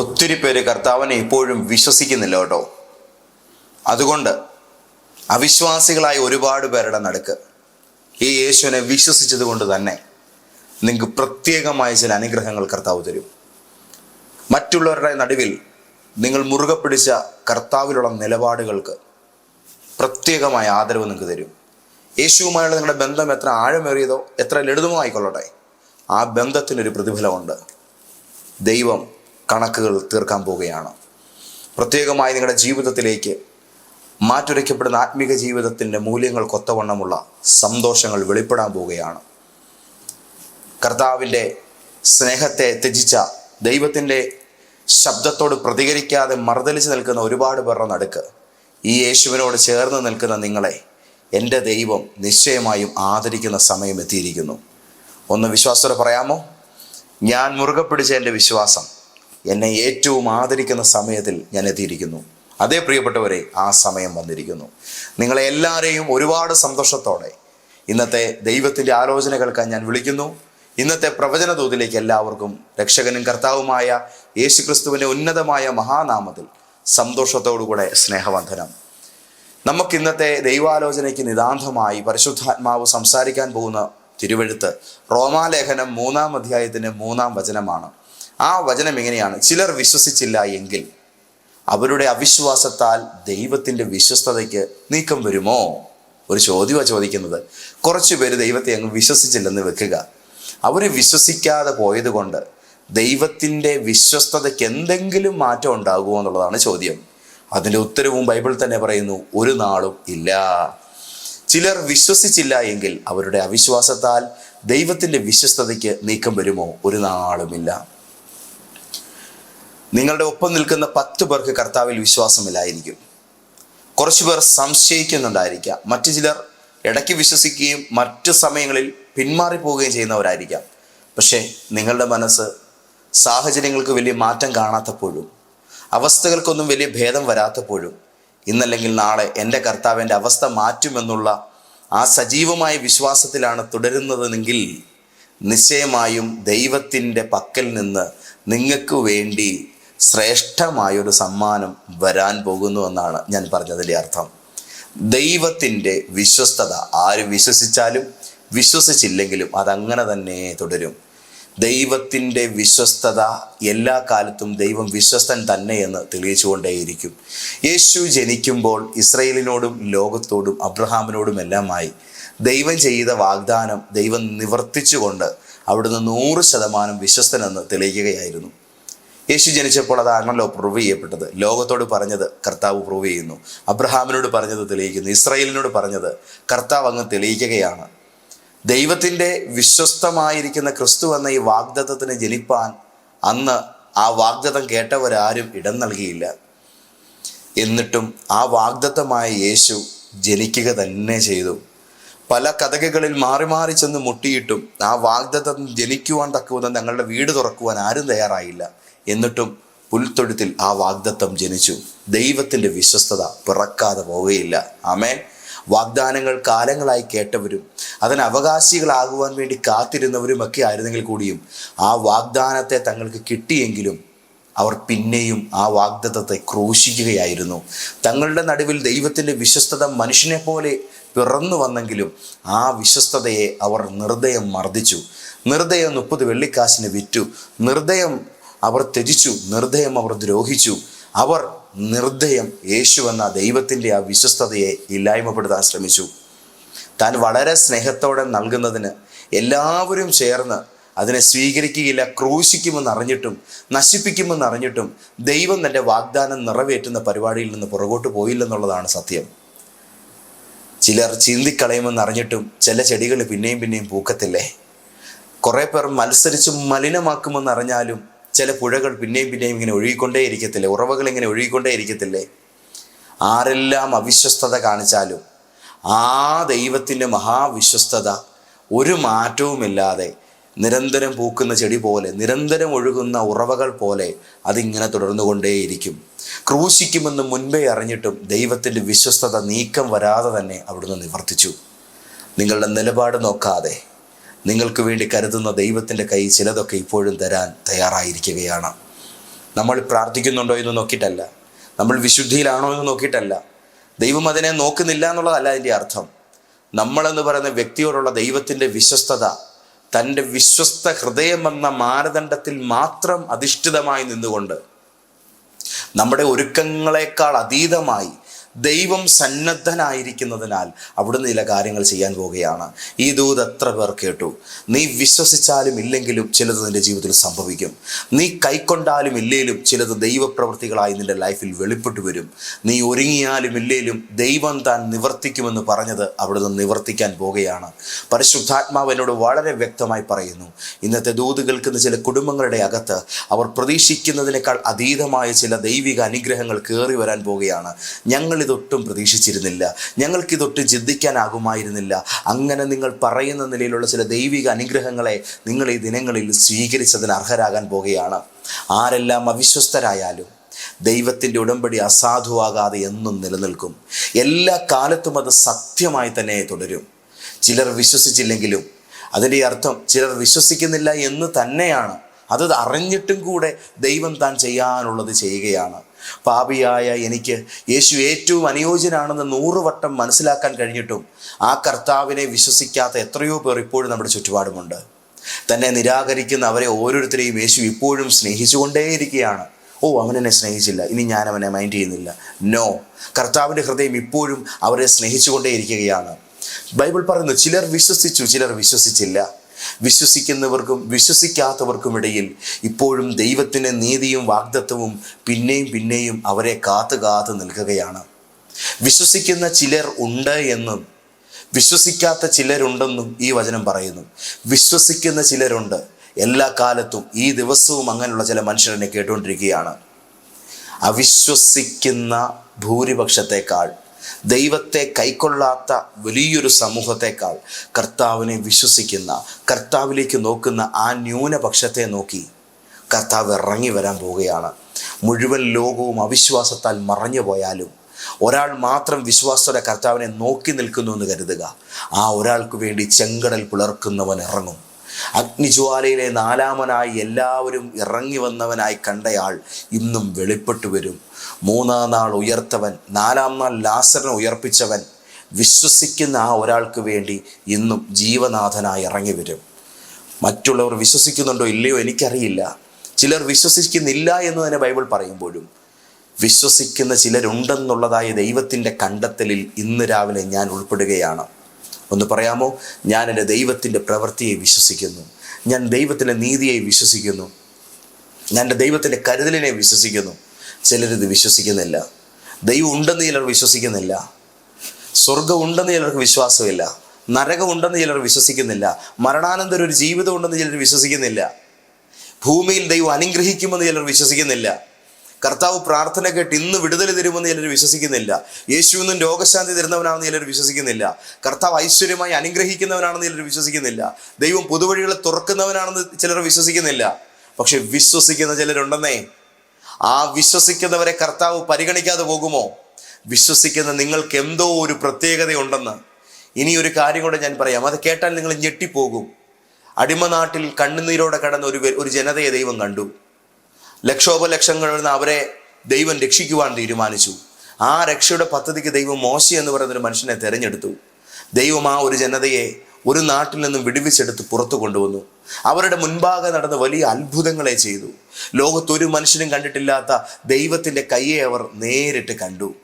ഒത്തിരി പേര് കർത്താവിനെ ഇപ്പോഴും വിശ്വസിക്കുന്നില്ല കേട്ടോ. അതുകൊണ്ട് അവിശ്വാസികളായ ഒരുപാട് പേരുടെ നടുക്ക് ഈ യേശുവിനെ വിശ്വസിച്ചത് കൊണ്ട് തന്നെ നിങ്ങൾക്ക് പ്രത്യേകമായ ചില അനുഗ്രഹങ്ങൾ കർത്താവ് തരും. മറ്റുള്ളവരുടെ നടുവിൽ നിങ്ങൾ മുറുകെ പിടിച്ച കർത്താവിലുള്ള നിലപാടുകൾക്ക് പ്രത്യേകമായ ആദരവ് നിങ്ങൾക്ക് തരും. യേശുവുമായുള്ള നിങ്ങളുടെ ബന്ധം എത്ര ആഴമേറിയതോ എത്ര ലളിതമോ ആയിക്കൊള്ളട്ടെ. ആ ബന്ധത്തിനൊരു പ്രതിഫലമുണ്ട്. ദൈവം കണക്കുകൾ തീർക്കാൻ പോവുകയാണ്. പ്രത്യേകമായി നിങ്ങളുടെ ജീവിതത്തിലേക്ക് മാറ്റുരയ്ക്കപ്പെടുന്ന ആത്മീക ജീവിതത്തിന്റെ മൂല്യങ്ങൾക്കൊത്തവണ്ണമുള്ള സന്തോഷങ്ങൾ വെളിപ്പെടാൻ പോവുകയാണ്. കർത്താവിന്റെ സ്നേഹത്തെ ത്യജിച്ച ദൈവത്തിന്റെ ശബ്ദത്തോട് പ്രതികരിക്കാതെ മറുതലിച്ച് നിൽക്കുന്ന ഒരുപാട് പേരുടെ നടുക്ക് ഈ യേശുവിനോട് ചേർന്ന് നിൽക്കുന്ന നിങ്ങളെ എന്റെ ദൈവം നിശ്ചയമായും ആദരിക്കുന്ന സമയം എത്തിയിരിക്കുന്നു. ഒന്ന് വിശ്വാസത്തോടെ പറയാമോ? ഞാൻ മുറുകെ പിടിച്ച എന്റെ വിശ്വാസം എന്നെ ഏറ്റവും ആദരിക്കുന്ന സമയത്തിൽ ഞാൻ എത്തിയിരിക്കുന്നു. അതേ പ്രിയപ്പെട്ടവരെ ആ സമയം വന്നിരിക്കുന്നു. നിങ്ങളെ എല്ലാവരെയും ഒരുപാട് സന്തോഷത്തോടെ ഇന്നത്തെ ദൈവത്തിന്റെ ആലോചനകൾക്കായി ഞാൻ വിളിക്കുന്നു. ഇന്നത്തെ പ്രവചന തോതിലേക്ക് എല്ലാവർക്കും രക്ഷകനും കർത്താവുമായ യേശുക്രിസ്തുവിന്റെ ഉന്നതമായ മഹാനാമത്തിൽ സന്തോഷത്തോടുകൂടെ സ്നേഹവന്ധനം നമുക്കിന്നത്തെ ദൈവാലോചനയ്ക്ക് നിതാന്തമായി പരിശുദ്ധാത്മാവ് സംസാരിക്കാൻ പോകുന്ന തിരുവഴുത്ത് റോമാലേഖനം മൂന്നാം അധ്യായത്തിന്റെ മൂന്നാം വചനമാണ്. ആ വചനം എങ്ങനെയാണ്? ചിലർ വിശ്വസിച്ചില്ല എങ്കിൽ അവരുടെ അവിശ്വാസത്താൽ ദൈവത്തിന്റെ വിശ്വസ്തതയ്ക്ക് നീക്കം വരുമോ? ഒരു ചോദ്യമാണ് ചോദിക്കുന്നത്. കുറച്ച് പേര് ദൈവത്തെ അങ്ങ് വിശ്വസിച്ചില്ലെന്ന് വെക്കുക. അവർ വിശ്വസിക്കാതെ പോയതുകൊണ്ട് ദൈവത്തിന്റെ വിശ്വസ്തതയ്ക്ക് എന്തെങ്കിലും മാറ്റം ഉണ്ടാകുമോ എന്നുള്ളതാണ് ചോദ്യം. അതിന്റെ ഉത്തരവും ബൈബിൾ തന്നെ പറയുന്നു ഒരു നാളും ഇല്ല. ചിലർ വിശ്വസിച്ചില്ല എങ്കിൽ അവരുടെ അവിശ്വാസത്താൽ ദൈവത്തിന്റെ വിശ്വസ്തതയ്ക്ക് നീക്കം വരുമോ? ഒരു നാളുമില്ല നിങ്ങളുടെ ഒപ്പം നിൽക്കുന്ന പത്ത് പേർക്ക് കർത്താവിൽ വിശ്വാസമില്ലായിരിക്കും. കുറച്ചു പേർ സംശയിക്കുന്നുണ്ടായിരിക്കാം. മറ്റു ചിലർ ഇടയ്ക്ക് വിശ്വസിക്കുകയും മറ്റു സമയങ്ങളിൽ പിന്മാറിപ്പോവുകയും ചെയ്യുന്നവരായിരിക്കാം. പക്ഷേ നിങ്ങളുടെ മനസ്സ് സാഹചര്യങ്ങൾക്ക് വലിയ മാറ്റം കാണാത്തപ്പോഴും അവസ്ഥകൾക്കൊന്നും വലിയ ഭേദം വരാത്തപ്പോഴും ഇന്നല്ലെങ്കിൽ നാളെ എന്റെ കർത്താവ് എന്റെ അവസ്ഥ മാറ്റുമെന്നുള്ള ആ സജീവമായ വിശ്വാസത്തിലാണ് തുടരുന്നതെങ്കിൽ നിശ്ചയമായും ദൈവത്തിന്റെ പക്കൽ നിന്ന് നിങ്ങൾക്ക് വേണ്ടി ശ്രേഷ്ഠമായൊരു സമ്മാനം വരാൻ പോകുന്നു എന്നാണ് ഞാൻ പറഞ്ഞതിന്റെ അർത്ഥം. ദൈവത്തിന്റെ വിശ്വസ്തത ആര് വിശ്വസിച്ചാലും വിശ്വസിച്ചില്ലെങ്കിലും അതങ്ങനെ തന്നെ തുടരും. ദൈവത്തിന്റെ വിശ്വസ്തത എല്ലാ കാലത്തും ദൈവം വിശ്വസ്തൻ തന്നെ എന്ന് തെളിയിച്ചുകൊണ്ടേയിരിക്കും. യേശു ജനിക്കുമ്പോൾ ഇസ്രയേലിനോടും ലോകത്തോടും അബ്രഹാമിനോടും എല്ലാമായി ദൈവം ചെയ്ത വാഗ്ദാനം ദൈവം നിവർത്തിച്ചുകൊണ്ട് അവിടുന്ന് നൂറ് ശതമാനം വിശ്വസ്തനെന്ന് തെളിയിക്കുകയായിരുന്നു. യേശു ജനിച്ചപ്പോൾ അതാണല്ലോ പ്രൂവ് ചെയ്യപ്പെട്ടത്. ലോകത്തോട് പറഞ്ഞത് കർത്താവ് പ്രൂവ് ചെയ്യുന്നു. അബ്രഹാമിനോട് പറഞ്ഞത് തെളിയിക്കുന്നു. ഇസ്രായേലിനോട് പറഞ്ഞത് കർത്താവ് അങ്ങ് തെളിയിക്കുകയാണ്. ദൈവത്തിന്റെ വിശ്വസ്തമായിരിക്കുന്ന ക്രിസ്തു എന്ന ഈ വാഗ്ദത്തത്തിന് ജനിപ്പാൻ അന്ന് ആ വാഗ്ദത്തം കേട്ടവരാരും ഇടം നൽകിയില്ല. എന്നിട്ടും ആ വാഗ്ദത്തമായ യേശു ജനിക്കുക തന്നെ ചെയ്തു. പല കഥകളിൽ മാറി മാറി ചെന്ന് മുട്ടിയിട്ടും ആ വാഗ്ദത്തം ജനിക്കുവാൻ തക്കുവെന്ന് ഞങ്ങളുടെ വീട് തുറക്കുവാൻ ആരും തയ്യാറായില്ല. എന്നിട്ടും പുൽത്തൊഴുത്തിൽ ആ വാഗ്ദത്തം ജനിച്ചു. ദൈവത്തിന്റെ വിശ്വസ്തത പിറക്കാതെ പോവുകയില്ല. ആമേൻ. വാഗ്ദാനങ്ങൾ കാലങ്ങളായി കേട്ടവരും അതിന് അവകാശികളാകുവാൻ വേണ്ടി കാത്തിരുന്നവരുമൊക്കെ ആയിരുന്നെങ്കിൽ കൂടിയും ആ വാഗ്ദാനത്തെ തങ്ങൾക്ക് കിട്ടിയെങ്കിലും അവർ പിന്നെയും ആ വാഗ്ദത്തത്തെ ക്രൂശിക്കുകയായിരുന്നു. തങ്ങളുടെ നടുവിൽ ദൈവത്തിന്റെ വിശ്വസ്തത മനുഷ്യനെ പോലെ പിറന്നു വന്നെങ്കിലും ആ വിശ്വസ്തതയെ അവർ നിർദ്ദയം മർദ്ദിച്ചു. നിർദ്ദയം മുപ്പത് വെള്ളിക്കാശിന് വിറ്റു. നിർദ്ദയം അവർ ത്യജിച്ചു നിർദ്ദയം അവർ ദ്രോഹിച്ചു. അവർ നിർദ്ദയം യേശു എന്ന ദൈവത്തിന്റെ ആ വിശ്വസ്തതയെ ഇല്ലായ്മപ്പെടുത്താൻ ശ്രമിച്ചു. താൻ വളരെ സ്നേഹത്തോടെ നൽകുന്നതിന് എല്ലാവരും ചേർന്ന് അതിനെ സ്വീകരിക്കുകയില്ല ക്രൂശിക്കുമെന്ന് അറിഞ്ഞിട്ടും നശിപ്പിക്കുമെന്ന് അറിഞ്ഞിട്ടും ദൈവം തന്റെ വാഗ്ദാനം നിറവേറ്റുന്ന പരിപാടിയിൽ നിന്ന് പുറകോട്ട് പോയില്ലെന്നുള്ളതാണ് സത്യം. ചിലർ ചീന്തിക്കളയുമെന്ന് അറിഞ്ഞിട്ടും ചില ചെടികൾ പിന്നെയും പിന്നെയും പൂക്കത്തില്ലേ? കുറേ പേർ മത്സരിച്ച് മലിനമാക്കുമെന്ന് അറിഞ്ഞാലും ചില പുഴകൾ പിന്നെയും പിന്നെയും ഇങ്ങനെ ഒഴുകിക്കൊണ്ടേ ഇരിക്കത്തില്ലേ ഉറവകൾ ഇങ്ങനെ ഒഴുകിക്കൊണ്ടേ ഇരിക്കത്തില്ലേ ആരെല്ലാം അവിശ്വസ്തത കാണിച്ചാലും ആ ദൈവത്തിന്റെ മഹാവിശ്വസ്തത ഒരു മാറ്റവുമില്ലാതെ നിരന്തരം പൂക്കുന്ന ചെടി പോലെ നിരന്തരം ഒഴുകുന്ന ഉറവകൾ പോലെ അതിങ്ങനെ തുടർന്നുകൊണ്ടേയിരിക്കും. ക്രൂശിക്കുമെന്ന് മുൻപേ അറിഞ്ഞിട്ടും ദൈവത്തിന്റെ വിശ്വസ്തത നീക്കം വരാതെ തന്നെ അവിടുന്ന് നിവർത്തിച്ചു. നിങ്ങളുടെ നിലപാട് നോക്കാതെ നിങ്ങൾക്ക് വേണ്ടി കരുതുന്ന ദൈവത്തിന്റെ കൈ ചിലതൊക്കെ ഇപ്പോഴും തരാൻ തയ്യാറായിരിക്കുകയാണ്. നമ്മൾ പ്രാർത്ഥിക്കുന്നുണ്ടോ എന്ന് നോക്കിയിട്ടല്ല. നമ്മൾ വിശുദ്ധിയിലാണോ എന്ന് നോക്കിയിട്ടല്ല. ദൈവം അതിനെ നോക്കുന്നില്ല എന്നുള്ളതല്ല അതിന്റെ അർത്ഥം. നമ്മളെന്ന് പറയുന്ന വ്യക്തിയോടുള്ള ദൈവത്തിന്റെ വിശ്വസ്തത തന്റെ വിശ്വസ്ത ഹൃദയം എന്ന മാനദണ്ഡത്തിൽ മാത്രം അധിഷ്ഠിതമായി നിന്നുകൊണ്ട് നമ്മുടെ ഒരുക്കങ്ങളെക്കാൾ അതീതമായി ദൈവം സന്നദ്ധനായിരിക്കുന്നതിനാൽ അവിടുന്ന് ചില കാര്യങ്ങൾ ചെയ്യാൻ പോവുകയാണ്. ഈ ദൂത് എത്ര പേർ കേട്ടു? നീ വിശ്വസിച്ചാലും ഇല്ലെങ്കിലും ചിലത് നിന്റെ ജീവിതത്തിൽ സംഭവിക്കും. നീ കൈക്കൊണ്ടാലും ഇല്ലേലും ചിലത് ദൈവപ്രവൃത്തികളായി നിന്റെ ലൈഫിൽ വെളിപ്പെട്ടു വരും. നീ ഒരുങ്ങിയാലും ഇല്ലേലും ദൈവം താൻ നിവർത്തിക്കുമെന്ന് പറഞ്ഞത് അവിടുന്ന് നിവർത്തിക്കാൻ പോവുകയാണ്. പരിശുദ്ധാത്മാവ് എന്നോട് വളരെ വ്യക്തമായി പറയുന്നു ഇന്നത്തെ ദൂത് കേൾക്കുന്ന ചില കുടുംബങ്ങളുടെ അകത്ത് അവർ പ്രതീക്ഷിക്കുന്നതിനേക്കാൾ അതീതമായ ചില ദൈവിക അനുഗ്രഹങ്ങൾ കയറി വരാൻ പോവുകയാണ്. ഞങ്ങൾ ഇതൊട്ടും പ്രതീക്ഷിച്ചിരുന്നില്ല. ഞങ്ങൾക്കിതൊട്ടും ചിന്തിക്കാനാകുമായിരുന്നില്ല. അങ്ങനെ നിങ്ങൾ പറയുന്ന നിലയിലുള്ള ചില ദൈവിക അനുഗ്രഹങ്ങളെ നിങ്ങൾ ഈ ദിനങ്ങളിൽ സ്വീകരിച്ചതിന് അർഹരാകാൻ പോകുകയാണ്. ആരെല്ലാം അവിശ്വസ്തരായാലും ദൈവത്തിന്റെ ഉടമ്പടി അസാധുവാകാതെ എന്നും നിലനിൽക്കും. എല്ലാ കാലത്തും അത് സത്യമായി തന്നെ തുടരും. ചിലർ വിശ്വസിച്ചില്ലെങ്കിലും അതിന്റെ അർത്ഥം ചിലർ വിശ്വസിക്കുന്നില്ല എന്ന് തന്നെയാണ്. അത് അറിഞ്ഞിട്ടും കൂടെ ദൈവം താൻ ചെയ്യാനുള്ളത് ചെയ്യുകയാണ്. പാപിയായ എനിക്ക് യേശു ഏറ്റവും അനുയോജ്യനാണെന്ന് നൂറ് വട്ടം മനസ്സിലാക്കാൻ കഴിഞ്ഞിട്ടും ആ കർത്താവിനെ വിശ്വസിക്കാത്ത എത്രയോ പേർ ഇപ്പോഴും നമ്മുടെ ചുറ്റുപാടുമുണ്ട്. തന്നെ നിരാകരിക്കുന്ന അവരെ ഓരോരുത്തരെയും യേശു ഇപ്പോഴും സ്നേഹിച്ചുകൊണ്ടേയിരിക്കുകയാണ്. ഓ അവനെന്നെ സ്നേഹിച്ചില്ല. ഇനി ഞാൻ അവനെ മൈൻഡ് ചെയ്യുന്നില്ല. നോ കർത്താവിന്റെ ഹൃദയം ഇപ്പോഴും അവരെ സ്നേഹിച്ചുകൊണ്ടേയിരിക്കുകയാണ്. ബൈബിൾ പറയുന്നു ചിലർ വിശ്വസിച്ചു ചിലർ വിശ്വസിച്ചില്ല. വിശ്വസിക്കുന്നവർക്കും വിശ്വസിക്കാത്തവർക്കും ഇടയിൽ ഇപ്പോഴും ദൈവത്തിന്റെ നീതിയും വാഗ്ദത്വവും പിന്നെയും പിന്നെയും അവരെ കാത്തു കാത്തു നിൽക്കുകയാണ്. വിശ്വസിക്കുന്ന ചിലർ ഉണ്ട് എന്നും വിശ്വസിക്കാത്ത ചിലരുണ്ടെന്നും ഈ വചനം പറയുന്നു. വിശ്വസിക്കുന്ന ചിലരുണ്ട്. എല്ലാ കാലത്തും ഈ ദിവസവും അങ്ങനെയുള്ള ചില മനുഷ്യരെന്നെ കേട്ടുകൊണ്ടിരിക്കുകയാണ്. അവിശ്വസിക്കുന്ന ഭൂരിപക്ഷത്തെക്കാൾ ദൈവത്തെ കൈക്കൊള്ളാത്ത വലിയൊരു സമൂഹത്തെക്കാൾ കർത്താവിനെ വിശ്വസിക്കുന്ന കർത്താവിലേക്ക് നോക്കുന്ന ആ ന്യൂനപക്ഷത്തെ നോക്കി കർത്താവ് ഇറങ്ങി വരാൻ പോവുകയാണ്. മുഴുവൻ ലോകവും അവിശ്വാസത്താൽ മറഞ്ഞു പോയാലും ഒരാൾ മാത്രം വിശ്വാസത്തോടെ കർത്താവിനെ നോക്കി നിൽക്കുന്നു എന്ന് കരുതുക. ആ ഒരാൾക്ക് വേണ്ടി ചെങ്കടൽ പുലർക്കുന്നവൻ ഇറങ്ങും. അഗ്നിജ്വാലയിലെ നാലാമനായി എല്ലാവരും ഇറങ്ങി വന്നവനായി കണ്ടയാൾ ഇന്നും വെളിപ്പെട്ടു വരും. മൂന്നാം നാൾ ഉയർത്തവൻ നാലാം നാൾ ലാസറിനെ ഉയർപ്പിച്ചവൻ വിശ്വസിക്കുന്ന ആ ഒരാൾക്ക് വേണ്ടി ഇന്നും ജീവനാഥനായി ഇറങ്ങി വരും. മറ്റുള്ളവർ വിശ്വസിക്കുന്നുണ്ടോ ഇല്ലയോ എനിക്കറിയില്ല. ചിലർ വിശ്വസിക്കുന്നില്ല എന്ന് തന്നെ ബൈബിൾ പറയുമ്പോഴും വിശ്വസിക്കുന്ന ചിലരുണ്ടെന്നുള്ളതായ ദൈവത്തിന്റെ കണ്ടെത്തലിൽ ഇന്ന് രാവിലെ ഞാൻ ഉൾപ്പെടുകയാണ്. ഒന്ന് പറയാമോ? ഞാൻ എന്റെ ദൈവത്തിന്റെ പ്രവൃത്തിയെ വിശ്വസിക്കുന്നു. ഞാൻ ദൈവത്തിന്റെ നീതിയെ വിശ്വസിക്കുന്നു. ഞാൻ എന്റെ ദൈവത്തിന്റെ കരുതലിനെ വിശ്വസിക്കുന്നു. ചിലരിത് വിശ്വസിക്കുന്നില്ല. ദൈവം ഉണ്ടെന്ന് ചിലർ വിശ്വസിക്കുന്നില്ല. സ്വർഗം ഉണ്ടെന്ന് ചിലർക്ക് വിശ്വാസമില്ല. നരകം ഉണ്ടെന്ന് ചിലർ വിശ്വസിക്കുന്നില്ല. മരണാനന്തര ഒരു ജീവിതം ഉണ്ടെന്ന് ചിലർ വിശ്വസിക്കുന്നില്ല. ഭൂമിയിൽ ദൈവം അനുഗ്രഹിക്കുമെന്ന് ചിലർ വിശ്വസിക്കുന്നില്ല. കർത്താവ് പ്രാർത്ഥന കേട്ട് ഇന്ന് വിടുതൽ തരുമെന്ന് ചിലർ വിശ്വസിക്കുന്നില്ല. യേശു ഇന്നും രോഗശാന്തി തരുന്നവനാണെന്ന് ചിലർ വിശ്വസിക്കുന്നില്ല. കർത്താവ് ഐശ്വര്യമായി അനുഗ്രഹിക്കുന്നവനാണെന്ന് ചിലർ വിശ്വസിക്കുന്നില്ല. ദൈവം പുതുവഴികളെ തുറക്കുന്നവനാണെന്ന് ചിലർ വിശ്വസിക്കുന്നില്ല. പക്ഷെ വിശ്വസിക്കുന്ന ചിലരുണ്ടെന്നേ? ആ വിശ്വസിക്കുന്നവരെ കർത്താവ് പരിഗണിക്കാതെ പോകുമോ? വിശ്വസിക്കുന്ന നിങ്ങൾക്ക് എന്തോ ഒരു പ്രത്യേകതയുണ്ടെന്ന്. ഇനി ഒരു കാര്യം കൂടെ ഞാൻ പറയാം. അത് കേട്ടാൽ നിങ്ങൾ ഞെട്ടിപ്പോകും. അടിമനാട്ടിൽ കണ്ണുനീരോടെ കടന്ന ഒരു ഒരു ജനതയെ ദൈവം കണ്ടു. ലക്ഷോപലക്ഷങ്ങളിൽ നിന്ന് അവരെ ദൈവം രക്ഷിക്കുവാൻ തീരുമാനിച്ചു. ആ രക്ഷയുടെ പദ്ധതിക്ക് ദൈവം മോശി എന്ന് പറയുന്നൊരു മനുഷ്യനെ തിരഞ്ഞെടുത്തു. ദൈവം ആ ഒരു ജനതയെ ഒരു നാട്ടിൽ നിന്നും വിടുവിച്ചെടുത്ത് പുറത്തു കൊണ്ടുവന്നു. അവരുടെ മുൻപാകെ നടന്ന വലിയ അത്ഭുതങ്ങളെ ചെയ്തു. ലോകത്തൊരു മനുഷ്യനും കണ്ടിട്ടില്ലാത്ത ദൈവത്തിന്റെ കയ്യെ അവർ നേരിട്ട് കണ്ടു.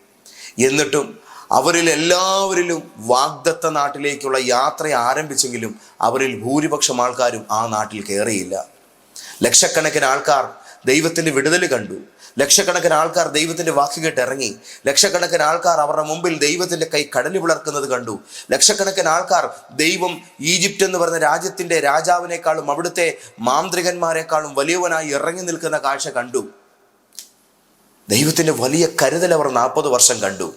എന്നിട്ടും അവരിൽ എല്ലാവരിലും വാഗ്ദത്ത നാട്ടിലേക്കുള്ള യാത്ര ആരംഭിച്ചെങ്കിലും അവരിൽ ഭൂരിപക്ഷം ആൾക്കാരും ആ നാട്ടിൽ കയറിയില്ല ലക്ഷക്കണക്കിന് ആൾക്കാർ ദൈവത്തിന്റെ വിടുതൽ കണ്ടു. ലക്ഷക്കണക്കിന് ആൾക്കാർ ദൈവത്തിന്റെ വാക്ക് കേട്ട് ഇറങ്ങി. ലക്ഷക്കണക്കിന് ആൾക്കാർ അവരുടെ മുമ്പിൽ ദൈവത്തിന്റെ കൈ കടലി വിളർക്കുന്നത് കണ്ടു. ലക്ഷക്കണക്കിന് ആൾക്കാർ ദൈവം ഈജിപ്റ്റ് എന്ന് പറഞ്ഞ രാജ്യത്തിന്റെ രാജാവിനേക്കാളും അവിടുത്തെ മാന്ത്രികന്മാരെക്കാളും വലിയവനായി ഇറങ്ങി നിൽക്കുന്ന കാഴ്ച കണ്ടു. ദൈവത്തിന്റെ വലിയ കരുതൽ അവർ നാൽപ്പത് വർഷം കണ്ടു.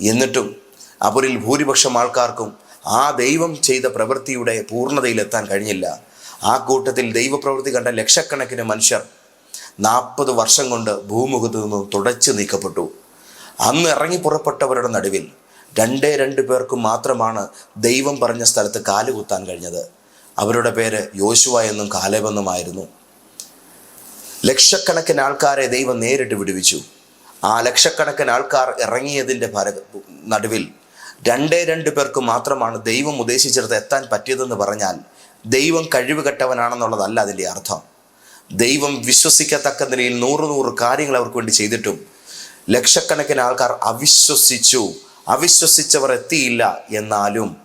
എന്നിട്ടും അവരിൽ ഭൂരിപക്ഷം ആൾക്കാർക്കും ആ ദൈവം ചെയ്ത പ്രവൃത്തിയുടെ പൂർണതയിലെത്താൻ കഴിഞ്ഞില്ല. ആ കൂട്ടത്തിൽ ദൈവപ്രവൃത്തി കണ്ട ലക്ഷക്കണക്കിന് മനുഷ്യർ നാൽപ്പത് വർഷം കൊണ്ട് ഭൂമുഖത്ത് നിന്നും തുടച്ചു നീക്കപ്പെട്ടു. അന്ന് ഇറങ്ങി പുറപ്പെട്ടവരുടെ നടുവിൽ രണ്ടേ രണ്ട് പേർക്ക് മാത്രമാണ് ദൈവം പറഞ്ഞ സ്ഥലത്ത് കാലുകുത്താൻ കഴിഞ്ഞത്. അവരുടെ പേര് യോശുവ എന്നും കാലേബെന്നുമായിരുന്നു. ലക്ഷക്കണക്കിന് ആൾക്കാരെ ദൈവം നേരിട്ട് വിടുവിച്ചു. ആ ലക്ഷക്കണക്കിന് ആൾക്കാർ ഇറങ്ങിയതിന്റെ ഭര നടുവിൽ രണ്ടേ രണ്ട് പേർക്ക് മാത്രമാണ് ദൈവം ഉദ്ദേശിച്ചിടത്ത് എത്താൻ പറ്റിയതെന്ന് പറഞ്ഞാൽ ദൈവം കഴിവ് കെട്ടവനാണെന്നുള്ളതല്ല അതിന്റെ അർത്ഥം. ദൈവം വിശ്വസിക്കത്തക്ക നിലയിൽ നൂറ് നൂറ് കാര്യങ്ങൾ അവർക്ക് വേണ്ടി ചെയ്തിട്ടും ലക്ഷക്കണക്കിന് ആൾക്കാർ അവിശ്വസിച്ചു. അവിശ്വസിച്ചവർ എത്തിയില്ല എന്നാലും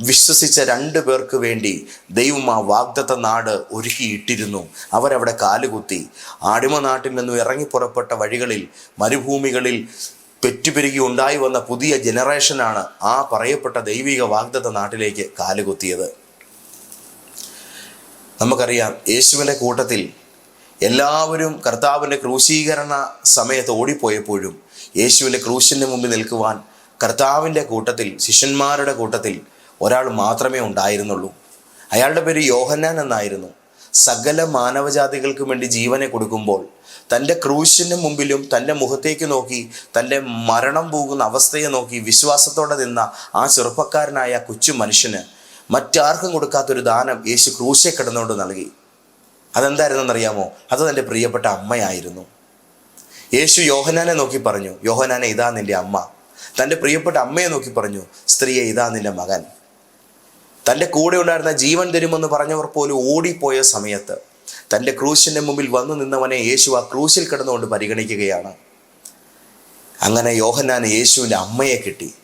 വിശ്വസിച്ച രണ്ടു പേർക്ക് വേണ്ടി ദൈവം ആ വാഗ്ദത്ത നാട് ഒരുക്കിയിട്ടിരുന്നു. അവരവിടെ കാലുകുത്തി. ആടിമ നാട്ടിൽ നിന്നും ഇറങ്ങി പുറപ്പെട്ട വഴികളിൽ മരുഭൂമികളിൽ പെറ്റുപെരുകി ഉണ്ടായി വന്ന പുതിയ ജനറേഷനാണ് ആ പറയപ്പെട്ട ദൈവിക വാഗ്ദത്ത നാട്ടിലേക്ക് കാലുകുത്തിയത്. നമുക്കറിയാം യേശുവിന്റെ കൂട്ടത്തിൽ എല്ലാവരും കർത്താവിന്റെ ക്രൂശീകരണ സമയത്ത് ഓടിപ്പോയപ്പോഴും യേശുവിന്റെ ക്രൂശിന്റെ മുമ്പിൽ നിൽക്കുവാൻ കർത്താവിന്റെ കൂട്ടത്തിൽ ശിഷ്യന്മാരുടെ കൂട്ടത്തിൽ ഒരാൾ മാത്രമേ ഉണ്ടായിരുന്നുള്ളൂ. അയാളുടെ പേര് യോഹന്നാൻ എന്നായിരുന്നു. സകല മാനവജാതികൾക്കും വേണ്ടി ജീവനെ കൊടുക്കുമ്പോൾ തന്റെ ക്രൂശിന് മുമ്പിലും തന്റെ മുഖത്തേക്ക് നോക്കി തന്റെ മരണം പോകുന്ന അവസ്ഥയെ നോക്കി വിശ്വാസത്തോടെ നിന്ന ആ ചെറുപ്പക്കാരനായ കൊച്ചു മനുഷ്യന് മറ്റാർക്കും കൊടുക്കാത്തൊരു ദാനം യേശു ക്രൂശെ കിടന്നുകൊണ്ട് നൽകി. അതെന്തായിരുന്നെന്നറിയാമോ? അത് തന്റെ പ്രിയപ്പെട്ട അമ്മയായിരുന്നു. യേശു യോഹനാനെ നോക്കി പറഞ്ഞു യോഹനാനെ ഇതാ നിന്റെ അമ്മ. തന്റെ പ്രിയപ്പെട്ട അമ്മയെ നോക്കി പറഞ്ഞു സ്ത്രീയെ ഇതാ നിന്റെ മകൻ. തന്റെ കൂടെ ഉണ്ടായിരുന്ന ജീവൻ തരുമെന്ന് പറഞ്ഞവർ പോലും ഓടിപ്പോയ സമയത്ത് തന്റെ ക്രൂശിന്റെ മുമ്പിൽ വന്നു നിന്നവനെ യേശു ആ ക്രൂശിൽ കിടന്നുകൊണ്ട് പരിഗണിക്കുകയാണ്. അങ്ങനെ യോഹനാൻ യേശുവിന്റെ അമ്മയെ കിട്ടി.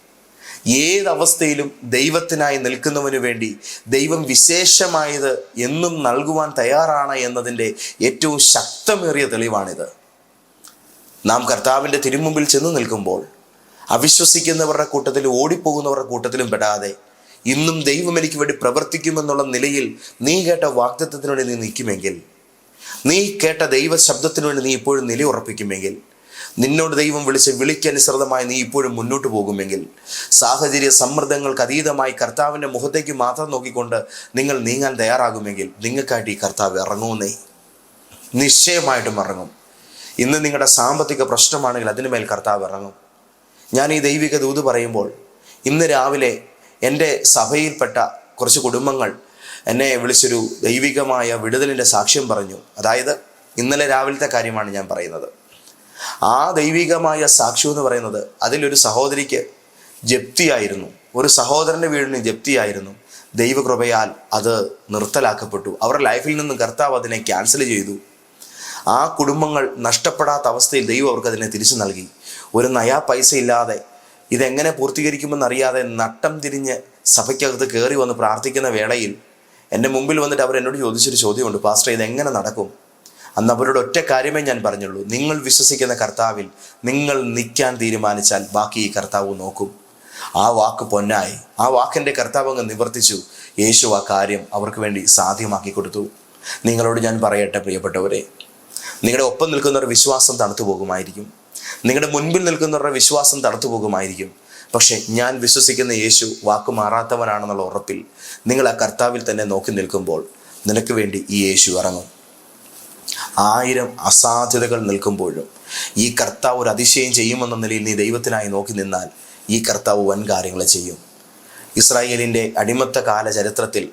ഏതവസ്ഥയിലും ദൈവത്തിനായി നിൽക്കുന്നവന് വേണ്ടി ദൈവം വിശേഷമായത് എന്നും നൽകുവാൻ തയ്യാറാണ് എന്നതിന്റെ ഏറ്റവും ശക്തമേറിയ തെളിവാണിത്. നാം കർത്താവിന്റെ തിരുമുമ്പിൽ ചെന്ന് നിൽക്കുമ്പോൾ അവിശ്വസിക്കുന്നവരുടെ കൂട്ടത്തിലും ഓടിപ്പോകുന്നവരുടെ കൂട്ടത്തിലും പെടാതെ ഇന്നും ദൈവം എനിക്ക് വേണ്ടി പ്രവർത്തിക്കുമെന്നുള്ള നിലയിൽ നീ കേട്ട വാക്തത്വത്തിനുവേണ്ടി നീ നിൽക്കുമെങ്കിൽ നീ കേട്ട ദൈവ ശബ്ദത്തിനു വേണ്ടി നീ ഇപ്പോഴും നിലയുറപ്പിക്കുമെങ്കിൽ നിന്നോട് ദൈവം വിളിച്ച് വിളിക്കനുസൃതമായി നീ ഇപ്പോഴും മുന്നോട്ട് പോകുമെങ്കിൽ. സാഹചര്യ സമ്മർദ്ദങ്ങൾക്ക് അതീതമായി കർത്താവിന്റെ മുഖത്തേക്ക് മാത്രം നോക്കിക്കൊണ്ട് നിങ്ങൾ നീങ്ങാൻ തയ്യാറാകുമെങ്കിൽ നിങ്ങൾക്കായിട്ട് ഈ കർത്താവ് ഇറങ്ങുന്നേ നിശ്ചയമായിട്ടും ഇറങ്ങും. ഇന്ന് നിങ്ങളുടെ സാമ്പത്തിക പ്രശ്നമാണെങ്കിൽ അതിന് മേൽ കർത്താവ് ഇറങ്ങും. ഞാൻ ഈ ദൈവിക ദൂത് പറയുമ്പോൾ ഇന്ന് രാവിലെ എന്റെ സഭയിൽപ്പെട്ട കുറച്ച് കുടുംബങ്ങൾ എന്നെ വിളിച്ചൊരു ദൈവികമായ വിടുതലിന്റെ സാക്ഷ്യം പറഞ്ഞു. അതായത് ഇന്നലെ രാവിലത്തെ കാര്യമാണ് ഞാൻ പറയുന്നത്. ആ ദൈവികമായ സാക്ഷ്യം എന്ന് പറയുന്നത് അതിലൊരു സഹോദരിക്ക് ജപ്തിയായിരുന്നു. ഒരു സഹോദരന്റെ വീടിന് ജപ്തിയായിരുന്നു. ദൈവകൃപയാൽ അത് നിർത്തലാക്കപ്പെട്ടു. അവരുടെ ലൈഫിൽ നിന്നും കർത്താവ് അതിനെ ക്യാൻസൽ ചെയ്തു. ആ കുടുംബങ്ങൾ നഷ്ടപ്പെടാത്ത അവസ്ഥയിൽ ദൈവം അവർക്ക് അതിനെ തിരിച്ചു നൽകി. ഒരു നയാ പൈസ ഇല്ലാതെ ഇതെങ്ങനെ പൂർത്തീകരിക്കുമെന്നറിയാതെ നട്ടം തിരിഞ്ഞ് സഭയ്ക്കകത്ത് കയറി വന്ന് പ്രാർത്ഥിക്കുന്ന വേളയിൽ എന്റെ മുമ്പിൽ വന്നിട്ട് അവർ എന്നോട് ചോദിച്ചൊരു ചോദ്യമുണ്ട് പാസ്റ്റർ ഇതെങ്ങനെ നടക്കും? അന്ന് അവരോട് ഒറ്റ കാര്യമേ ഞാൻ പറഞ്ഞുള്ളൂ. നിങ്ങൾ വിശ്വസിക്കുന്ന കർത്താവിൽ നിങ്ങൾ നിൽക്കാൻ തീരുമാനിച്ചാൽ ബാക്കി ഈ കർത്താവ് നോക്കും. ആ വാക്ക് പൊന്നായി. ആ വാക്കിന്റെ കർത്താവ് അങ്ങ് നിവർത്തിച്ചു. യേശു ആ കാര്യം അവർക്ക് വേണ്ടി സാധ്യമാക്കി കൊടുത്തു. നിങ്ങളോട് ഞാൻ പറയട്ടെ പ്രിയപ്പെട്ടവരെ. നിങ്ങളുടെ ഒപ്പം നിൽക്കുന്നവരുടെ വിശ്വാസം തണുത്തു പോകുമായിരിക്കും. നിങ്ങളുടെ മുൻപിൽ നിൽക്കുന്നവരുടെ വിശ്വാസം തണുത്തു പോകുമായിരിക്കും. പക്ഷേ ഞാൻ വിശ്വസിക്കുന്ന യേശു വാക്ക് മാറാത്തവനാണെന്നുള്ള ഉറപ്പിൽ നിങ്ങൾ ആ കർത്താവിൽ തന്നെ നോക്കി നിൽക്കുമ്പോൾ നിനക്ക് വേണ്ടി ഈ യേശു ഇറങ്ങും. ആയിരം അസാധ്യതകൾ നിൽക്കുമ്പോഴും ഈ കർത്താവ് ഒരു അതിശയം ചെയ്യുമെന്ന നിലയിൽ നീ ദൈവത്തിനായി നോക്കി നിന്നാൽ ഈ കർത്താവ് വൻ കാര്യങ്ങൾ ചെയ്യും. ഇസ്രായേലിന്റെ അടിമത്ത കാല ചരിത്രത്തിൽ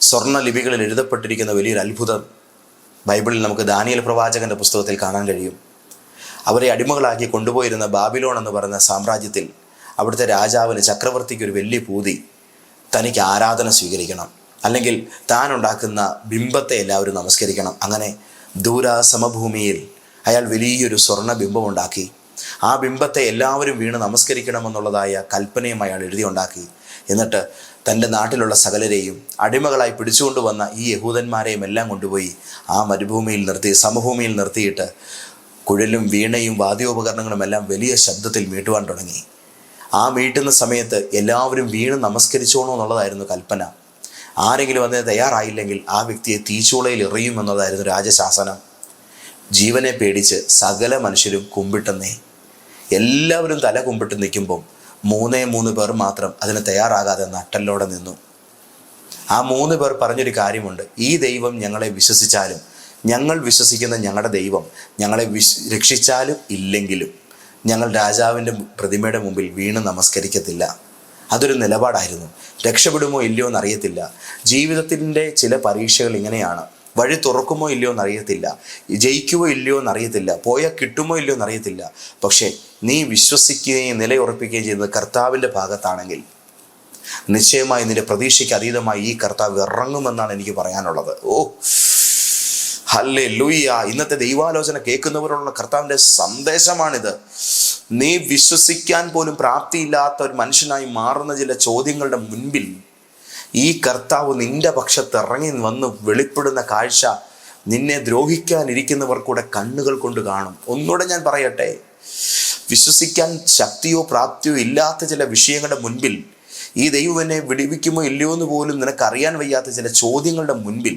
സ്വർണ ലിപികളിൽ എഴുതപ്പെട്ടിരിക്കുന്ന വലിയൊരു അത്ഭുതം ബൈബിളിൽ നമുക്ക് ദാനിയൽ പ്രവാചകന്റെ പുസ്തകത്തിൽ കാണാൻ കഴിയും. അവരെ അടിമകളാക്കി കൊണ്ടുപോയിരുന്ന ബാബിലോൺ എന്ന് പറയുന്ന സാമ്രാജ്യത്തിൽ അവിടുത്തെ രാജാവിന് ചക്രവർത്തിക്ക് ഒരു വലിയ പൂതി തനിക്ക് ആരാധന സ്വീകരിക്കണം. അല്ലെങ്കിൽ താൻ ഉണ്ടാക്കുന്ന ബിംബത്തെ എല്ലാവരും നമസ്കരിക്കണം. അങ്ങനെ ദൂര സമഭൂമിയിൽ അയാൾ വലിയൊരു സ്വർണ ബിംബം ഉണ്ടാക്കി ആ ബിംബത്തെ എല്ലാവരും വീണ് നമസ്കരിക്കണമെന്നുള്ളതായ കൽപ്പനയും അയാൾ എഴുതിയുണ്ടാക്കി. എന്നിട്ട് തന്റെ നാട്ടിലുള്ള സകലരെയും അടിമകളായി പിടിച്ചുകൊണ്ടുവന്ന ഈ യഹൂദന്മാരെയും എല്ലാം കൊണ്ടുപോയി ആ മരുഭൂമിയിൽ നിർത്തി സമഭൂമിയിൽ നിർത്തിയിട്ട് കുഴലും വീണയും വാദ്യോപകരണങ്ങളും എല്ലാം വലിയ ശബ്ദത്തിൽ മീട്ടുവാൻ തുടങ്ങി. ആ മീട്ടുന്ന സമയത്ത് എല്ലാവരും വീണ് നമസ്കരിച്ചോണോ എന്നുള്ളതായിരുന്നു കൽപ്പന. ആരെങ്കിലും അതിന് തയ്യാറായില്ലെങ്കിൽ ആ വ്യക്തിയെ തീച്ചൂളയിൽ എറിയും എന്നതായിരുന്നു രാജശാസനം. ജീവനെ പേടിച്ച് സകല മനുഷ്യരും കുമ്പിട്ടെന്നേ. എല്ലാവരും തല കുമ്പിട്ട് നിൽക്കുമ്പം മൂന്നേ മൂന്ന് പേർ മാത്രം അതിന് തയ്യാറാകാതെ നട്ടല്ലോടെ നിന്നു. ആ മൂന്ന് പേർ പറഞ്ഞൊരു കാര്യമുണ്ട്. ഈ ദൈവം ഞങ്ങളെ വിശ്വസിച്ചാലും ഞങ്ങൾ വിശ്വസിക്കുന്ന ഞങ്ങളുടെ ദൈവം ഞങ്ങളെ വിശ് രക്ഷിച്ചാലും ഇല്ലെങ്കിലും ഞങ്ങൾ രാജാവിന്റെ പ്രതിമയുടെ മുമ്പിൽ വീണ് നമസ്കരിക്കത്തില്ല. അതൊരു നിലപാടായിരുന്നു. രക്ഷപ്പെടുമോ ഇല്ലയോ എന്നറിയത്തില്ല. ജീവിതത്തിന്റെ ചില പരീക്ഷകൾ ഇങ്ങനെയാണ്. വഴി തുറക്കുമോ ഇല്ലയോ എന്നറിയത്തില്ല. ജയിക്കുമോ ഇല്ലയോ എന്നറിയത്തില്ല. പോയാൽ കിട്ടുമോ ഇല്ലയോ എന്നറിയത്തില്ല. പക്ഷേ നീ വിശ്വസിക്കുകയും നിലയുറപ്പിക്കുകയും ചെയ്യുന്നത് കർത്താവിന്റെ ഭാഗത്താണെങ്കിൽ നിശ്ചയമായി നിന്റെ പ്രതീക്ഷയ്ക്ക് അതീതമായി ഈ കർത്താവ് ഇറങ്ങുമെന്നാണ് എനിക്ക് പറയാനുള്ളത്. ഓ ഹല്ലേ ലൂയ്യ ഇന്നത്തെ ദൈവാലോചന കേൾക്കുന്നവരോടുള്ള കർത്താവിന്റെ സന്ദേശമാണിത്. നീ വിശ്വസിക്കാൻ പോലും പ്രാപ്തിയില്ലാത്ത ഒരു മനുഷ്യനായി മാറുന്ന ചില ചോദ്യങ്ങളുടെ മുൻപിൽ ഈ കർത്താവ് നിന്റെ പക്ഷത്ത് ഇറങ്ങി വന്ന് വെളിപ്പെടുന്ന കാഴ്ച നിന്നെ ദ്രോഹിക്കാനിരിക്കുന്നവർ കൂടെ കണ്ണുകൾ കൊണ്ട് കാണും. ഒന്നുകൂടെ ഞാൻ പറയട്ടെ വിശ്വസിക്കാൻ ശക്തിയോ പ്രാപ്തിയോ ഇല്ലാത്ത ചില വിഷയങ്ങളുടെ മുൻപിൽ ഈ ദൈവം എന്നെ വിടിവിക്കുമോ ഇല്ലയോ എന്ന് പോലും നിനക്കറിയാൻ വയ്യാത്ത ചില ചോദ്യങ്ങളുടെ മുൻപിൽ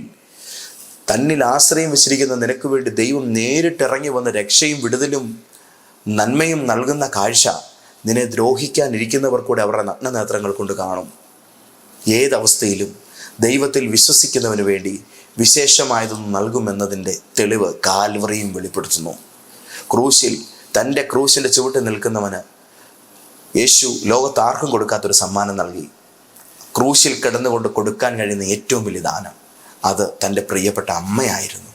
തന്നിൽ ആശ്രയം വെച്ചിരിക്കുന്ന നിനക്ക് വേണ്ടി ദൈവം നേരിട്ടിറങ്ങി വന്ന് രക്ഷയും വിടുതലും നന്മയും നൽകുന്ന കാഴ്ച നിന്നെ ദ്രോഹിക്കാനിരിക്കുന്നവർ കൂടെ അവരുടെ നഗ്നനേത്രങ്ങൾ കൊണ്ട് കാണും. ഏതവസ്ഥയിലും ദൈവത്തിൽ വിശ്വസിക്കുന്നവന് വേണ്ടി വിശേഷമായതൊന്നും നൽകുമെന്നതിന്റെ തെളിവ് കാൽവറിയും വെളിപ്പെടുത്തുന്നു. ക്രൂശിൽ തന്റെ ക്രൂശിന്റെ ചുവട്ടിൽ നിൽക്കുന്നവന് യേശു ലോകത്താർക്കും കൊടുക്കാത്തൊരു സമ്മാനം നൽകി. ക്രൂശിൽ കിടന്നുകൊണ്ട് കൊടുക്കാൻ കഴിയുന്ന ഏറ്റവും വലിയ ദാനം അത് തന്റെ പ്രിയപ്പെട്ട അമ്മയായിരുന്നു.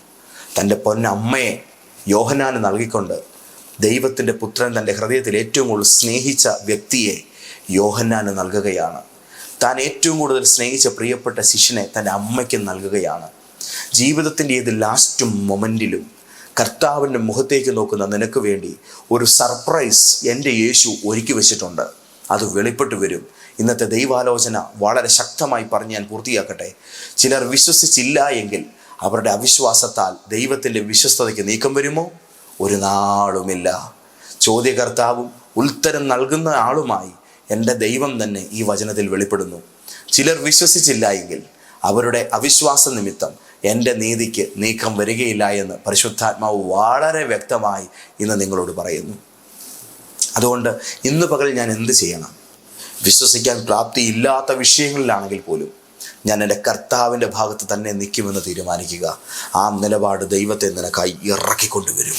തന്റെ പൊന്നമ്മയെ യോഹനാന് നൽകിക്കൊണ്ട് ദൈവത്തിന്റെ പുത്രൻ തന്റെ ഹൃദയത്തിൽ ഏറ്റവും കൂടുതൽ സ്നേഹിച്ച വ്യക്തിയെ യോഹന്നാന് നൽകുകയാണ്. താൻ ഏറ്റവും കൂടുതൽ സ്നേഹിച്ച പ്രിയപ്പെട്ട ശിഷ്യനെ തന്റെ അമ്മയ്ക്ക് നൽകുകയാണ്. ജീവിതത്തിന്റെ ഏത് ലാസ്റ്റ് മൊമെന്റിലും കർത്താവിന്റെ മുഖത്തേക്ക് നോക്കുന്ന നിനക്ക് വേണ്ടി ഒരു സർപ്രൈസ് എന്റെ യേശു ഒരുക്കി വെച്ചിട്ടുണ്ട്. അത് വെളിപ്പെട്ട് വരും. ഇന്നത്തെ ദൈവാലോചന വളരെ ശക്തമായി പറഞ്ഞ് ഞാൻ പൂർത്തിയാക്കട്ടെ. ചിലർ വിശ്വസിച്ചില്ല എങ്കിൽ അവരുടെ അവിശ്വാസത്താൽ ദൈവത്തിന്റെ വിശ്വസ്തതയ്ക്ക് നീക്കം വരുമോ? ഒരു നാളുമില്ല. ചോദ്യകർത്താവും ഉത്തരം നൽകുന്ന ആളുമായി എന്റെ ദൈവം തന്നെ ഈ വചനത്തിൽ വെളിപ്പെടുന്നു. ചിലർ വിശ്വസിച്ചില്ല എങ്കിൽ അവരുടെ അവിശ്വാസ നിമിത്തം എന്റെ നീതിക്ക് നീക്കം വരികയില്ല എന്ന് പരിശുദ്ധാത്മാവ് വളരെ വ്യക്തമായി ഇന്ന് നിങ്ങളോട് പറയുന്നു. അതുകൊണ്ട് ഇന്ന് പകൽ ഞാൻ എന്ത് ചെയ്യണം? വിശ്വസിക്കാൻ പ്രാപ്തിയില്ലാത്ത വിഷയങ്ങളിലാണെങ്കിൽ പോലും ഞാൻ എന്റെ കർത്താവിന്റെ ഭാഗത്ത് തന്നെ നിൽക്കുമെന്ന് തീരുമാനിക്കുക. ആ നിലപാട് ദൈവത്തെ നിനക്കായി ഇറക്കിക്കൊണ്ടുവരും.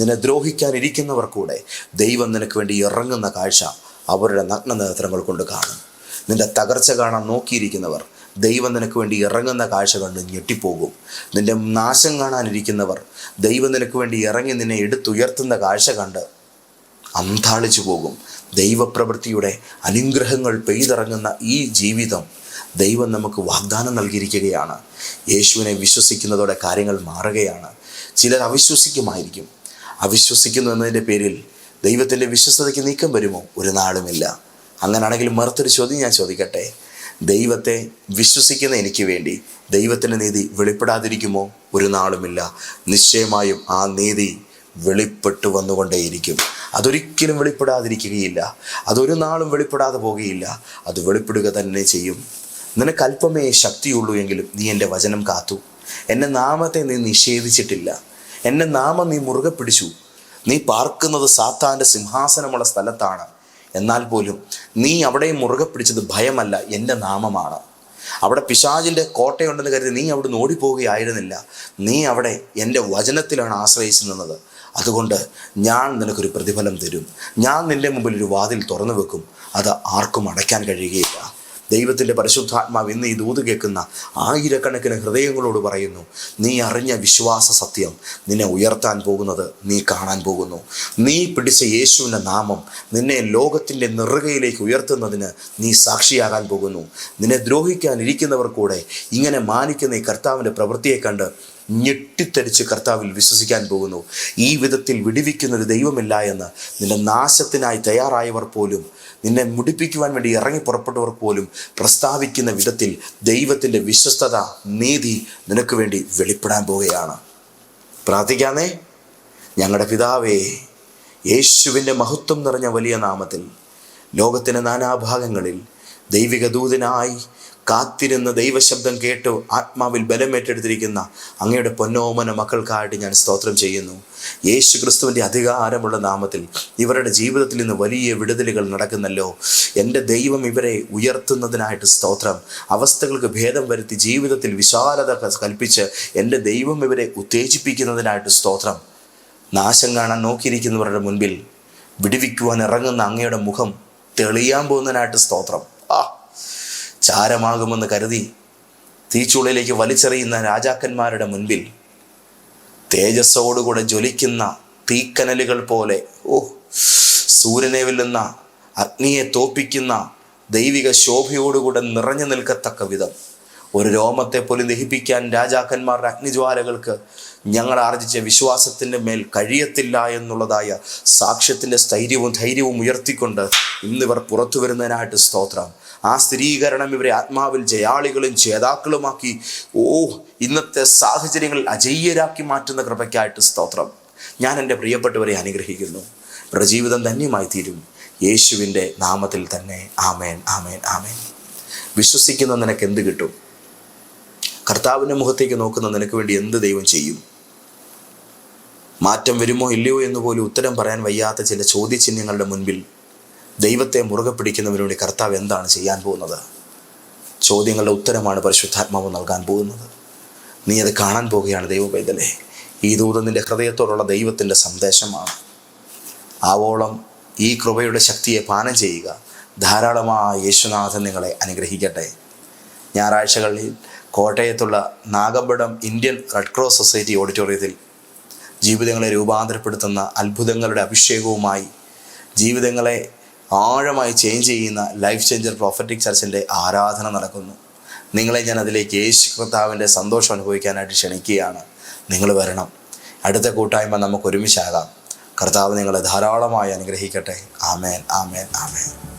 നിന്നെ ദ്രോഹിക്കാനിരിക്കുന്നവർ കൂടെ ദൈവം നിനക്ക് വേണ്ടി ഇറങ്ങുന്ന കാഴ്ച അവരുടെ നഗ്ന നേത്രങ്ങൾ കൊണ്ട് കാണും. നിന്റെ തകർച്ച കാണാൻ നോക്കിയിരിക്കുന്നവർ ദൈവം നിനക്ക് വേണ്ടി ഇറങ്ങുന്ന കാഴ്ച കണ്ട് ഞെട്ടിപ്പോകും. നിന്റെ നാശം കാണാനിരിക്കുന്നവർ ദൈവം നിനക്ക് വേണ്ടി ഇറങ്ങി നിന്നെ എടുത്തുയർത്തുന്ന കാഴ്ച കണ്ട് അന്താളിച്ചു പോകും. ദൈവപ്രവൃത്തിയുടെ അനുഗ്രഹങ്ങൾ പെയ്തിറങ്ങുന്ന ഈ ജീവിതം ദൈവം നമുക്ക് വാഗ്ദാനം നൽകിയിരിക്കുകയാണ്. യേശുവിനെ വിശ്വസിക്കുന്നതോടെ കാര്യങ്ങൾ മാറുകയാണ്. ചിലർ അവിശ്വസിക്കുമായിരിക്കും. അവിശ്വസിക്കുന്നു എന്നതിന്റെ പേരിൽ ദൈവത്തിന്റെ വിശ്വസ്തതയ്ക്ക് നീക്കം വരുമോ? ഒരു നാളുമില്ല അങ്ങനാണെങ്കിൽ മറുത്തൊരു ചോദ്യം ഞാൻ ചോദിക്കട്ടെ? ദൈവത്തെ വിശ്വസിക്കുന്ന എനിക്ക് വേണ്ടി ദൈവത്തിന്റെ നീതി വെളിപ്പെടാതിരിക്കുമോ? ഒരു നാളുമില്ല നിശ്ചയമായും ആ നീതി വെളിപ്പെട്ടു വന്നുകൊണ്ടേയിരിക്കും. അതൊരിക്കലും വെളിപ്പെടാതിരിക്കുകയില്ല. അതൊരു നാളും വെളിപ്പെടാതെ പോകുകയില്ല അത് വെളിപ്പെടുക തന്നെ ചെയ്യും. നിനക്ക് അല്പമേ ശക്തിയുള്ളൂ എങ്കിലും നീ എന്റെ വചനം കാത്തു. എന്റെ നാമത്തെ നീ നിഷേധിച്ചിട്ടില്ല. എന്റെ നാമം നീ മുറുകെ പിടിച്ചു. നീ പാർക്കുന്നത് സാത്താന്റെ സിംഹാസനമുള്ള സ്ഥലത്താണ്. എന്നാൽ പോലും നീ അവിടെ മുറുകെ പിടിച്ചത് ഭയമല്ല എന്റെ നാമമാണ്. അവിടെ പിശാചിന്റെ കോട്ടയുണ്ടെന്ന് കരുതി നീ അവിടെ ഓടിപ്പോവുകയായിരുന്നില്ല. നീ അവിടെ എന്റെ വചനത്തിലാണ് ആശ്രയിച്ചു നിന്നത്. അതുകൊണ്ട് ഞാൻ നിനക്കൊരു പ്രതിഫലം തരും. ഞാൻ നിന്റെ മുമ്പിൽ ഒരു വാതിൽ തുറന്നു വെക്കും. അത് ആർക്കും അടയ്ക്കാൻ കഴിയുകയില്ല. ദൈവത്തിന്റെ പരിശുദ്ധാത്മാവ് ഇന്ന് ഈ ദൂത് കേൾക്കുന്ന ആയിരക്കണക്കിന് ഹൃദയങ്ങളോട് പറയുന്നു നീ അറിഞ്ഞ വിശ്വാസ സത്യം നിന്നെ ഉയർത്താൻ പോകുന്നത് നീ കാണാൻ പോകുന്നു. നീ പിടിച്ച യേശുവിന്റെ നാമം നിന്നെ ലോകത്തിന്റെ നെറുകയിലേക്ക് ഉയർത്തുന്നതിന് നീ സാക്ഷിയാകാൻ പോകുന്നു. നിന്നെ ദ്രോഹിക്കാൻ ഇരിക്കുന്നവർ കൂടെ ഇങ്ങനെ മാനിക്കുന്ന ഈ കർത്താവിന്റെ പ്രവൃത്തിയെ കണ്ട് ഞെട്ടിത്തരിച്ച് കർത്താവിൽ വിശ്വസിക്കാൻ പോകുന്നു. ഈ വിധത്തിൽ വിടിവിക്കുന്ന ഒരു ദൈവമില്ല എന്ന് നിന്റെ നാശത്തിനായി തയ്യാറായവർ പോലും നിന്നെ മുടിപ്പിക്കുവാൻ വേണ്ടി ഇറങ്ങി പുറപ്പെട്ടവർ പോലും പ്രസ്താവിക്കുന്ന വിധത്തിൽ ദൈവത്തിന്റെ വിശ്വസ്തത നീതി നിനക്ക് വേണ്ടി വെളിപ്പെടാൻ പോവുകയാണ്. പ്രാർത്ഥിക്കാന്നേ ഞങ്ങളുടെ പിതാവേ യേശുവിന്റെ മഹത്വം നിറഞ്ഞ വലിയ നാമത്തിൽ ലോകത്തിന്റെ നാനാഭാഗങ്ങളിൽ ദൈവിക ദൂതനായി കാത്തിരുന്ന ദൈവശബ്ദം കേട്ട് ആത്മാവിൽ ബലമേറ്റെടുത്തിരിക്കുന്ന അങ്ങയുടെ പൊന്നോമന മക്കൾക്കായിട്ട് ഞാൻ സ്തോത്രം ചെയ്യുന്നു. യേശു ക്രിസ്തുവിന്റെ അധികാരമുള്ള നാമത്തിൽ ഇവരുടെ ജീവിതത്തിൽ നിന്ന് വലിയ വിടുതലുകൾ നടക്കുന്നല്ലോ. എന്റെ ദൈവം ഇവരെ ഉയർത്തുന്നതിനായിട്ട് സ്തോത്രം. അവസ്ഥകൾക്ക് ഭേദം വരുത്തി ജീവിതത്തിൽ വിശാലത കൽപ്പിച്ച് എന്റെ ദൈവം ഇവരെ ഉത്തേജിപ്പിക്കുന്നതിനായിട്ട് സ്തോത്രം. നാശം കാണാൻ നോക്കിയിരിക്കുന്നവരുടെ മുൻപിൽ വിടുവിക്കുവാൻ ഇറങ്ങുന്ന അങ്ങയുടെ മുഖം തെളിയാൻ പോകുന്നതിനായിട്ട് സ്തോത്രം. ചാരമാകുമെന്ന് കരുതി തീച്ചുള്ളിലേക്ക് വലിച്ചെറിയുന്ന രാജാക്കന്മാരുടെ മുൻപിൽ തേജസ്സോടുകൂടെ ജ്വലിക്കുന്ന തീക്കനലുകൾ പോലെ ഓ സൂര്യനെ വെല്ലുന്ന അഗ്നിയെ തോപ്പിക്കുന്ന ദൈവിക ശോഭയോടുകൂടെ നിറഞ്ഞു നിൽക്കത്തക്ക വിധം ഒരു രോമത്തെ പോലും ദഹിപ്പിക്കാൻ രാജാക്കന്മാരുടെ അഗ്നിജ്വാലകൾക്ക് ഞങ്ങൾ ആർജിച്ച വിശ്വാസത്തിന്റെ മേൽ കഴിയത്തില്ല എന്നുള്ളതായ സാക്ഷ്യത്തിന്റെ സ്ഥൈര്യവും ധൈര്യവും ഉയർത്തിക്കൊണ്ട് ഇന്നിവർ പുറത്തു വരുന്നതിനായിട്ട് സ്തോത്രം. ആ സ്ഥിരീകരണം ഇവരെ ആത്മാവിൽ ജയാളികളും ജേതാക്കളുമാക്കി. ഓ ഇന്നത്തെ സാഹചര്യങ്ങളിൽ അജയ്യരാക്കി മാറ്റുന്ന കൃപയ്ക്കായിട്ട് സ്തോത്രം. ഞാൻ എന്റെ പ്രിയപ്പെട്ടവരെ അനുഗ്രഹിക്കുന്നു. ഇവരുടെ ജീവിതം ധന്യമായി തീരും. യേശുവിന്റെ നാമത്തിൽ തന്നെ ആമേൻ ആമേൻ ആമേൻ. വിശ്വസിക്കുന്ന നിനക്ക് എന്ത് കിട്ടും? കർത്താവിന്റെ മുഖത്തേക്ക് നോക്കുന്ന നിനക്ക് വേണ്ടി എന്ത് ദൈവം ചെയ്യും? മാറ്റം വരുമോ ഇല്ലയോ എന്ന് പോലും ഉത്തരം പറയാൻ വയ്യാത്ത ചില ചോദ്യചിഹ്നങ്ങളുടെ മുൻപിൽ ദൈവത്തെ മുറുകെ പിടിക്കുന്നവരോട് കർത്താവ് എന്താണ് ചെയ്യാൻ പോകുന്നത്? ചോദ്യങ്ങളുടെ ഉത്തരമാണ് പരിശുദ്ധാത്മാവ് നൽകാൻ പോകുന്നത്. നീ അത് കാണാൻ പോവുകയാണ് ദൈവ പൈതലേ ഈ ദൂതം ഹൃദയത്തോടുള്ള ദൈവത്തിന്റെ സന്ദേശമാണ്. ആവോളം ഈ കൃപയുടെ ശക്തിയെ പാനം ചെയ്യുക. ധാരാളമായ യേശുനാഥൻ നിങ്ങളെ അനുഗ്രഹിക്കട്ടെ. ഞായറാഴ്ചകളിൽ കോട്ടയത്തുള്ള Nagampadam Indian Red Cross Society ഓഡിറ്റോറിയത്തിൽ ജീവിതങ്ങളെ രൂപാന്തരപ്പെടുത്തുന്ന അത്ഭുതങ്ങളുടെ അഭിഷേകവുമായി ജീവിതങ്ങളെ ആഴമായി ചേഞ്ച് ചെയ്യുന്ന ലൈഫ് ചേഞ്ചർ പ്രോഫറ്റിക് ചർച്ചിന്റെ ആരാധന നടക്കുന്നു. നിങ്ങളെ ഞാൻ അതിലേക്ക് യേശു കർത്താവിന്റെ സന്തോഷം അനുഭവിക്കാനായിട്ട് ക്ഷണിക്കുകയാണ്. നിങ്ങൾ വരണം. അടുത്ത കൂട്ടായ്മ നമുക്ക് ഒരുമിച്ചാകാം. കർത്താവ് നിങ്ങളെ ധാരാളമായി അനുഗ്രഹിക്കട്ടെ. ആമേൻ ആമേൻ ആമേൻ.